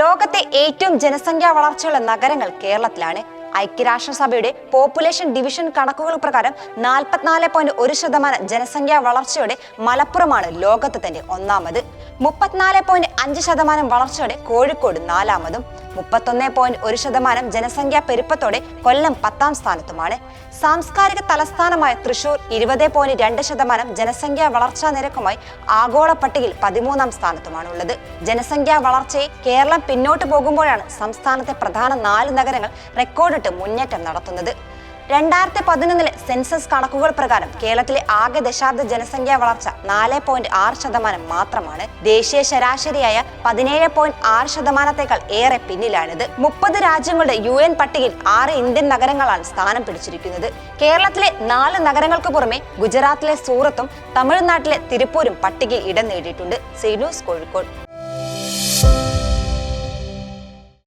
ലോകത്തെ ഏറ്റവും ജനസംഖ്യാ വളർച്ചയുള്ള നഗരങ്ങൾ കേരളത്തിലാണ്. ഐക്യരാഷ്ട്രസഭയുടെ പോപ്പുലേഷൻ ഡിവിഷൻ കണക്കുകൾ പ്രകാരം നാൽപ്പത്തിനാല് പോയിന്റ് ഒരു ശതമാനം ജനസംഖ്യാ വളർച്ചയോടെ മലപ്പുറമാണ് ലോകത്ത് തന്നെ ഒന്നാമത്. മുപ്പത്തിനാല് പോയിന്റ് അഞ്ച് ശതമാനം വളർച്ചയോടെ കോഴിക്കോട് നാലാമതും മുപ്പത്തൊന്ന് പോയിന്റ് ഒരു ശതമാനം ജനസംഖ്യാ പെരുപ്പത്തോടെ കൊല്ലം പത്താം സ്ഥാനത്തുമാണ്. സാംസ്കാരിക തലസ്ഥാനമായ തൃശൂർ ഇരുപത് പോയിന്റ് രണ്ട് ശതമാനം ജനസംഖ്യാ വളർച്ചാ നിരക്കുമായി ആഗോള പട്ടികയിൽ പതിമൂന്നാം സ്ഥാനത്തുമാണുള്ളത്. ജനസംഖ്യാ വളർച്ചയെ കേരളം പിന്നോട്ട് പോകുമ്പോഴാണ് സംസ്ഥാനത്തെ പ്രധാന നാല് നഗരങ്ങൾ റെക്കോർഡിട്ട് മുന്നേറ്റം നടത്തുന്നത്. രണ്ടായിരത്തി പതിനൊന്നിലെ സെൻസസ് കണക്കുകൾ പ്രകാരം കേരളത്തിലെ ആകെ ദശാബ്ദ ജനസംഖ്യാ വളർച്ച നാല് പോയിന്റ് ആറ് ശതമാനം മാത്രമാണ്. ദേശീയ ശരാശരിയായ പതിനേഴ് പോയിന്റ് ആറ് ശതമാനത്തേക്കാൾ ഏറെ പിന്നിലാണിത്. മുപ്പത് രാജ്യങ്ങളുടെ യു എൻ പട്ടികയിൽ ആറ് ഇന്ത്യൻ നഗരങ്ങളാണ് സ്ഥാനം പിടിച്ചിരിക്കുന്നത്. കേരളത്തിലെ നാല് നഗരങ്ങൾക്ക് പുറമെ ഗുജറാത്തിലെ സൂറത്തും തമിഴ്നാട്ടിലെ തിരുപ്പൂരും പട്ടികയിൽ ഇടം നേടിയിട്ടുണ്ട്. സെയ്നൂസ് കോഴിക്കോട്.